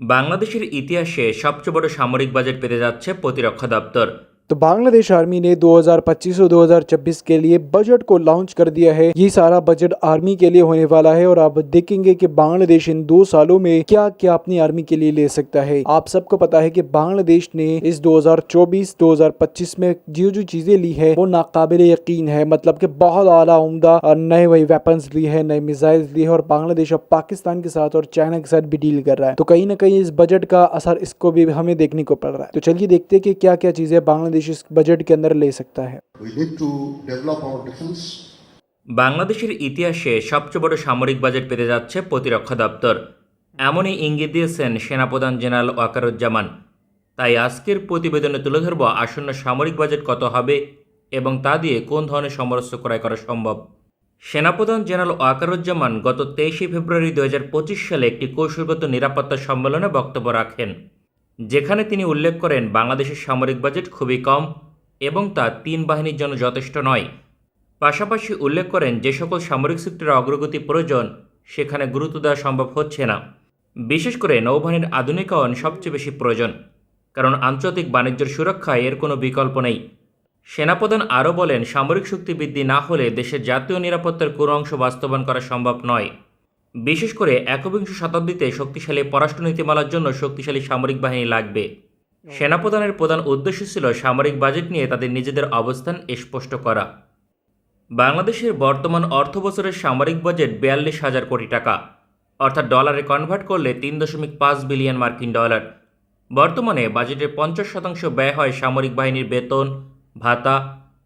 বাংলাদেশের ইতিহাসে সবচেয়ে বড় সামরিক বাজেট পেতে যাচ্ছে প্রতিরক্ষা দপ্তর। तो बांग्लादेश आर्मी ने 2025 और 2026 के लिए बजट को लॉन्च कर दिया है। ये सारा बजट आर्मी के लिए होने वाला है और आप देखेंगे कि बांग्लादेश इन दो सालों में क्या क्या अपनी आर्मी के लिए ले सकता है। आप सबको पता है कि बांग्लादेश ने इस 2024-2025 में जो जो चीज़ें ली है, वो नाकाबिल यकीन है। मतलब की बहुत आला उमदा नए वही वेपन लिए है, नए मिसाइल्स लिए है और बांग्लादेश अब पाकिस्तान के साथ और चाइना के साथ भी डील कर रहा है। तो कहीं ना कहीं इस बजट का असर इसको भी हमें देखने को पड़ रहा है। तो चलिए देखते हैं कि क्या क्या चीज़ें बांग्लादेश इस बजट के अंदर ले सकता है We need to develop our defense বাংলাদেশের ইতিহাসে সবচেয়ে বড় সামরিক বাজেট পেতে যাচ্ছে প্রতিরক্ষা দপ্তর এমনই ইঙ্গিত দিয়েছেন সেনাপ্রধান জেনারেল ওয়াকারুজ্জামান তাই আজকের প্রতিবেদনে তুলে ধরব আসন্ন সামরিক বাজেট কত হবে এবং তা দিয়ে কোন ধরনের সমরস্য ক্রয় করা সম্ভব সেনাপ্রধান জেনারেল ওয়াকারুজ্জামান গত তেইশে ফেব্রুয়ারি দু সালে একটি কৌশলগত নিরাপত্তা সম্মেলনে বক্তব্য রাখেন যেখানে তিনি উল্লেখ করেন, বাংলাদেশের সামরিক বাজেট খুবই কম এবং তা তিন বাহিনীর জন্য যথেষ্ট নয়। পাশাপাশি উল্লেখ করেন, যে সকল সামরিক সেক্টরে অগ্রগতি প্রয়োজন, সেখানে গুরুত্ব দেওয়া সম্ভব হচ্ছে না। বিশেষ করে নৌবাহিনীর আধুনিকায়ন সবচেয়ে বেশি প্রয়োজন, কারণ আন্তর্জাতিক বাণিজ্যের সুরক্ষায় এর কোনো বিকল্প নেই। সেনাপ্রধান আরও বলেন, সামরিক শক্তি বৃদ্ধি না হলে দেশের জাতীয় নিরাপত্তার কোনো অংশ বাস্তবায়ন করা সম্ভব নয়। বিশেষ করে একবিংশ শতাব্দীতে শক্তিশালী পররাষ্ট্র নীতিমালার জন্য শক্তিশালী সামরিক বাহিনী লাগবে। সেনাপ্রধানের প্রধান উদ্দেশ্য ছিল সামরিক বাজেট নিয়ে তাদের নিজেদের অবস্থান স্পষ্ট করা। বাংলাদেশের বর্তমান অর্থ বছরের সামরিক বাজেট বিয়াল্লিশ হাজার কোটি টাকা, অর্থাৎ ডলারে কনভার্ট করলে তিন দশমিক পাঁচ বিলিয়ন মার্কিন ডলার। বর্তমানে বাজেটের পঞ্চাশ শতাংশ ব্যয় হয় সামরিক বাহিনীর বেতন, ভাতা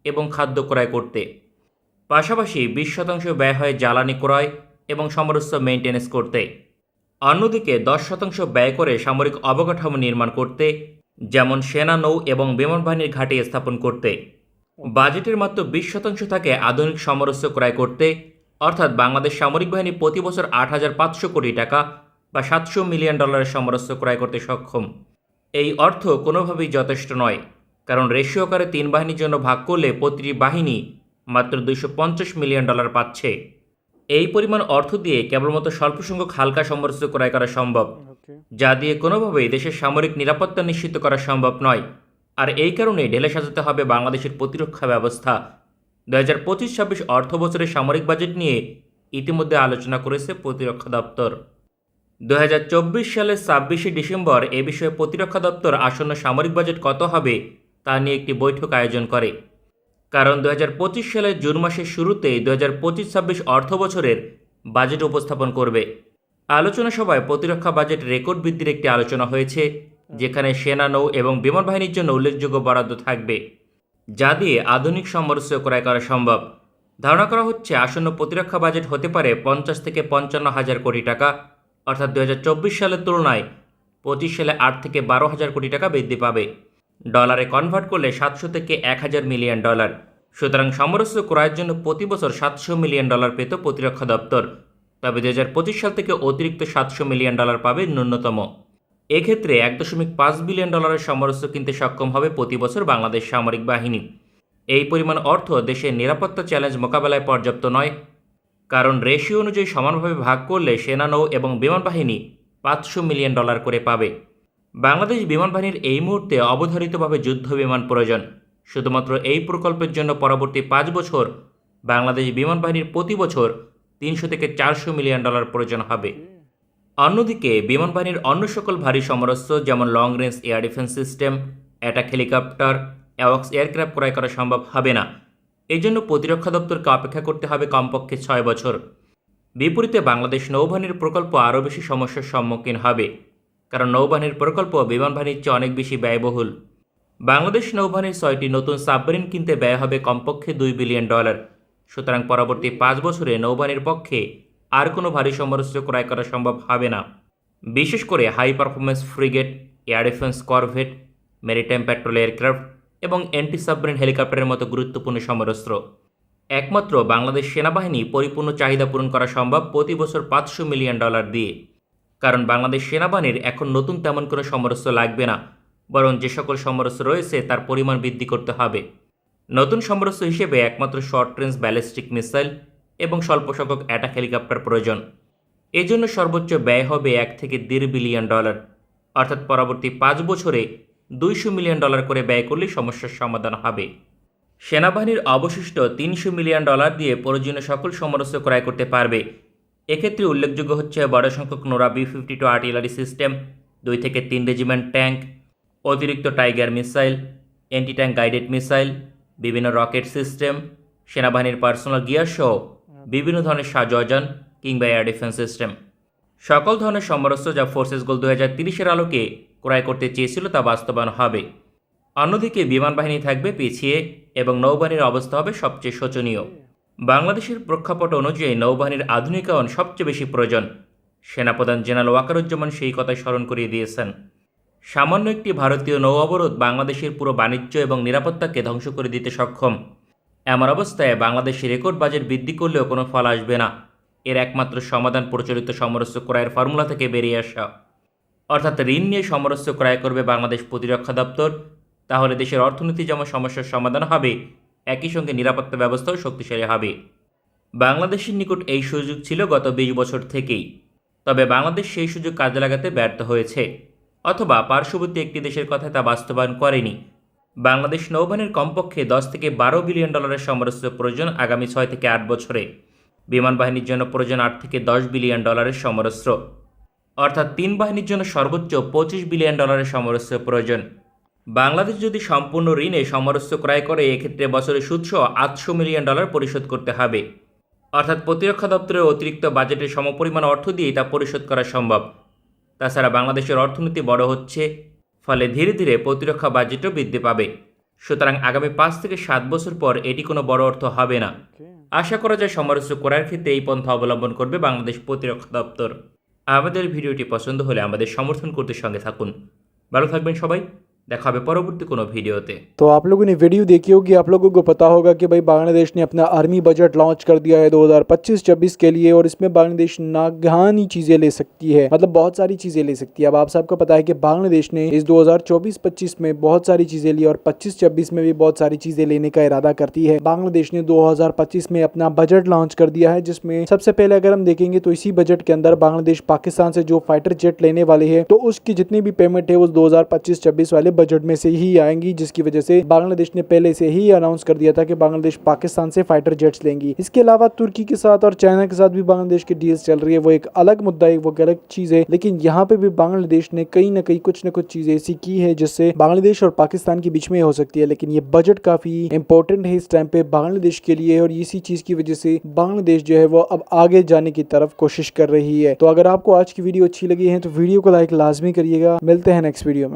এবং খাদ্য ক্রয় করতে। পাশাপাশি বিশ শতাংশ ব্যয় হয় জ্বালানি ক্রয় এবং সমরস্য মেনটেন্যান্স করতে। অন্যদিকে দশ শতাংশ ব্যয় করে সামরিক অবকাঠামো নির্মাণ করতে, যেমন সেনা নৌ এবং বিমান বাহিনীর ঘাঁটি স্থাপন করতে। বাজেটের মাত্র বিশ শতাংশ থাকে আধুনিক সমরস্য ক্রয় করতে, অর্থাৎ বাংলাদেশ সামরিক বাহিনী প্রতি বছর আট হাজার পাঁচশো কোটি টাকা বা সাতশো মিলিয়ন ডলারের সমরস্য ক্রয় করতে সক্ষম। এই অর্থ কোনোভাবেই যথেষ্ট নয়, কারণ রেশিও আকারে তিন বাহিনীর জন্য ভাগ করলে প্রতিটি বাহিনী মাত্র দুইশো পঞ্চাশ মিলিয়ন ডলার পাচ্ছে। এই পরিমাণ অর্থ দিয়ে কেবলমাত্র স্বল্প সংখ্যক হালকা সমরস্য ক্রয় করা সম্ভব যা দিয়ে কোনোভাবেই দেশের সামরিক নিরাপত্তা নিশ্চিত করা সম্ভব নয়। আর এই কারণে ঢেলে সাজাতে হবে বাংলাদেশের প্রতিরক্ষা ব্যবস্থা। দু হাজার পঁচিশ ছাব্বিশ অর্থ বছরের সামরিক বাজেট নিয়ে ইতিমধ্যে আলোচনা করেছে প্রতিরক্ষা দপ্তর। দু হাজার চব্বিশ সালের ছাব্বিশে ডিসেম্বর এ বিষয়ে প্রতিরক্ষা দপ্তর আসন্ন সামরিক বাজেট কত হবে তা নিয়ে একটি বৈঠক আয়োজন করে। কারণ দু হাজার পঁচিশ সালের জুন মাসের শুরুতে দু হাজার পঁচিশ ছাব্বিশ অর্থ বছরের বাজেট উপস্থাপন করবে। আলোচনা সভায় প্রতিরক্ষা বাজেট রেকর্ড বৃদ্ধির একটি আলোচনা হয়েছে, যেখানে সেনা নৌ এবং বিমান বাহিনীর জন্য উল্লেখযোগ্য বরাদ্দ থাকবে, যা দিয়ে আধুনিক সমরস্য ক্রয় করা সম্ভব। ধারণা করা হচ্ছে আসন্ন প্রতিরক্ষা বাজেট হতে পারে পঞ্চাশ থেকে পঞ্চান্ন হাজার কোটি টাকা, অর্থাৎ দু হাজার চব্বিশ সালের তুলনায় পঁচিশ সালে আট থেকে বারো হাজার কোটি টাকা বৃদ্ধি পাবে। ডলারে কনভার্ট করলে সাতশো থেকে এক হাজার মিলিয়ন ডলার সুতরাং সমরস্য ক্রয়ের জন্য প্রতি বছর সাতশো মিলিয়ন ডলার পেত প্রতিরক্ষা দপ্তর। তবে দু হাজার পঁচিশ সাল থেকে অতিরিক্ত সাতশো মিলিয়ন ডলার পাবে ন্যূনতম। এক্ষেত্রে এক দশমিক পাঁচ বিলিয়ন ডলারের সমরস্য কিনতে সক্ষম হবে প্রতি বছর বাংলাদেশ সামরিক বাহিনী। এই পরিমাণ অর্থ দেশের নিরাপত্তা চ্যালেঞ্জ মোকাবেলায় পর্যাপ্ত নয়। কারণ রেশিও অনুযায়ী সমানভাবে ভাগ করলে সেনা নৌ এবং বিমান বাহিনী পাঁচশো মিলিয়ন ডলার করে পাবে। বাংলাদেশ বিমান বাহিনীর এই মুহূর্তে অবধারিতভাবে যুদ্ধ বিমান প্রয়োজন। শুধুমাত্র এই প্রকল্পের জন্য পরবর্তী পাঁচ বছর বাংলাদেশ বিমান বাহিনীর প্রতি বছর তিনশো থেকে চারশো মিলিয়ন ডলার প্রয়োজন হবে। অন্যদিকে, বিমান বাহিনীর অন্য সকল ভারী সমরস্য যেমন long range air defence system attack helicopter অ্যাওয়াক্স aircraft ক্রয় করা সম্ভব হবে না। এই জন্য প্রতিরক্ষা দপ্তরকে অপেক্ষা করতে হবে কমপক্ষে ছয় বছর। বিপরীতে বাংলাদেশ নৌবাহিনীর প্রকল্প আরও বেশি সমস্যার সম্মুখীন হবে। কারণ নৌবাহিনীর প্রকল্প বিমান বাহিনীর চেয়ে অনেক বেশি ব্যয়বহুল। বাংলাদেশ নৌবাহিনীর ছয়টি নতুন সাবমেরিন কিনতে ব্যয় হবে কমপক্ষে দুই বিলিয়ন ডলার। সুতরাং পরবর্তী পাঁচ বছরে নৌবাহিনীর পক্ষে আর কোনো ভারী সমরস্য ক্রয় করা সম্ভব হবে না। বিশেষ করে high performance frigate, air defence corvette, maritime patrol aircraft এবং অ্যান্টি সাবমেরিন হেলিকপ্টারের মতো গুরুত্বপূর্ণ সমরস্ত্র একমাত্র বাংলাদেশ সেনাবাহিনী পরিপূর্ণ চাহিদা পূরণ করা সম্ভব প্রতি বছর পাঁচশো মিলিয়ন ডলার দিয়ে। কারণ বাংলাদেশ সেনাবাহিনীর এখন নতুন তেমন কোনো সমরস্য লাগবে না, বরং যে সকল সমরস্য রয়েছে তার পরিমাণ বৃদ্ধি করতে হবে। নতুন সমরস্য হিসেবে একমাত্র শর্ট রেঞ্জ ব্যালিস্টিক মিসাইল এবং স্বল্প সংখ্যক অ্যাটাক হেলিকপ্টার প্রয়োজন। এজন্য সর্বোচ্চ ব্যয় হবে এক থেকে দেড় বিলিয়ন ডলার, অর্থাৎ পরবর্তী পাঁচ বছরে দুইশো মিলিয়ন ডলার করে ব্যয় করলে সমস্যার সমাধান হবে। সেনাবাহিনীর অবশিষ্ট তিনশো মিলিয়ন ডলার দিয়ে প্রয়োজনীয় সকল সমরস্য ক্রয় করতে পারবে এক্ষেত্রে উল্লেখযোগ্য হচ্ছে বড় সংখ্যক NORA B fifty two artillery system, দুই থেকে তিন রেজিমেন্ট ট্যাঙ্ক, অতিরিক্ত tiger missile anti tank guided missile, বিভিন্ন রকেট সিস্টেম, সেনাবাহিনীর পার্সোনাল গিয়ার সহ বিভিন্ন ধরনের সাজওয়াজান কিংবা এয়ার ডিফেন্স সিস্টেম। সকল ধরনের সমরস্য যা ফোর্সেস গোল দু হাজার তিরিশের আলোকে ক্রয় করতে চেয়েছিল তা বাস্তবায়ন হবে। অন্যদিকে বিমান বাহিনী থাকবে পিছিয়ে এবং নৌবাহিনীর অবস্থা হবে সবচেয়ে শোচনীয়। বাংলাদেশের প্রেক্ষাপট অনুযায়ী নৌবাহিনীর আধুনিকায়ন সবচেয়ে বেশি প্রয়োজন। সেনাপ্রধান জেনারেল ওয়াকারুজ্জামান সেই কথাই স্মরণ করিয়ে দিয়েছেন। সামান্য একটি ভারতীয় নৌ অবরোধ বাংলাদেশের পুরো বাণিজ্য এবং নিরাপত্তাকে ধ্বংস করে দিতে সক্ষম। এমন অবস্থায় বাংলাদেশের রেকর্ড বাজেট বৃদ্ধি করলেও কোনো ফল আসবে না। এর একমাত্র সমাধান প্রচলিত সমরস্য ক্রয়ের ফর্মুলা থেকে বেরিয়ে আসা। অর্থাৎ ঋণ নিয়ে সমরস্য ক্রয় করবে বাংলাদেশ প্রতিরক্ষা দপ্তর। তাহলে দেশের অর্থনীতি যেমন সমস্যার সমাধান হবে একই সঙ্গে নিরাপত্তা ব্যবস্থাও শক্তিশালী হবে। বাংলাদেশের নিকট এই সুযোগ ছিল গত বিশ বছর থেকেই। তবে বাংলাদেশ সেই সুযোগ কাজে লাগাতে ব্যর্থ হয়েছে, অথবা পার্শ্ববর্তী একটি দেশের কথা তা বাস্তবায়ন করেনি। বাংলাদেশ নৌবাহিনীর কমপক্ষে দশ থেকে বারো বিলিয়ন ডলারের সমরস্য প্রয়োজন আগামী ছয় থেকে আট বছরে। বিমান বাহিনীর জন্য প্রয়োজন আট থেকে দশ বিলিয়ন ডলারের সমরস্ত্র। অর্থাৎ তিন বাহিনীর জন্য সর্বোচ্চ পঁচিশ বিলিয়ন ডলারের সমরস্য প্রয়োজন। বাংলাদেশ যদি সম্পূর্ণ ঋণে সমরস্য ক্রয় করে, এক্ষেত্রে বছরে সুদসহ আটশো মিলিয়ন ডলার পরিশোধ করতে হবে। অর্থাৎ প্রতিরক্ষা দপ্তরের অতিরিক্ত বাজেটের সমপরিমাণ অর্থ দিয়ে তা পরিশোধ করা সম্ভব। তাছাড়া বাংলাদেশের অর্থনীতি বড় হচ্ছে, ফলে ধীরে ধীরে প্রতিরক্ষা বাজেটও বৃদ্ধি পাবে। সুতরাং আগামী পাঁচ থেকে সাত বছর পর এটি কোনো বড় অর্থ হবে না। আশা করা যায় সমরস্য করার ক্ষেত্রে এই পন্থা অবলম্বন করবে বাংলাদেশ প্রতিরক্ষা দপ্তর। আমাদের ভিডিওটি পছন্দ হলে আমাদের সমর্থন করতে সঙ্গে থাকুন। ভালো থাকবেন সবাই। देखा परवर्ती को भिडियोते तो आप लोगों ने वीडियो देखी होगी, आप लोगों को पता होगा कि भाई बांग्लादेश ने अपना आर्मी बजट लॉन्च कर दिया है 2025-26 के लिए और इसमें बांग्लादेश नागहानी चीज़ें ले सकती है। मतलब बहुत सारी चीज़ें ले सकती है। अब आप सबको पता है कि बांग्लादेश ने इस 2024-25 में बहुत सारी चीज़ें ली और पच्चीस छब्बीस में भी बहुत सारी चीज़ें लेने का इरादा करती है। बांग्लादेश ने दो हज़ार पच्चीस में अपना बजट लॉन्च कर दिया है, जिसमें सबसे पहले अगर हम देखेंगे तो इसी बजट के अंदर बांग्लादेश, पाकिस्तान से जो फाइटर जेट लेने वाले है तो उसकी जितनी भी पेमेंट है, वो दो हज़ार वाले बजट में से ही आएँगी, जिसकी वजह से बांग्लादेश ने पहले से ही अनाउंस कर दिया था कि बांग्लादेश पाकिस्तान से फाइटर जेट्स लेंगी। इसके अलावा तुर्की के साथ और चाइना के साथ भी बांग्लादेश की डील्स चल रही है। वो एक अलग मुद्दा है, वो अलग चीज़ है। लेकिन यहाँ पे भी बांग्लादेश ने कहीं ना कहीं कुछ न कुछ चीज़ ऐसी की है, जिससे बांग्लादेश और पाकिस्तान के बीच में हो सकती है। लेकिन ये बजट काफ़ी इंपॉर्टेंट है इस टाइम पे बांग्लादेश के लिए और इसी चीज़ की वजह से बांग्लादेश जो है वो अब आगे जाने की तरफ़ कोशिश कर रही है। तो अगर आपको आज की वीडियो अच्छी लगी है तो वीडियो को लाइक लाजमी करिएगा। मिलते हैं नेक्स्ट वीडियो में।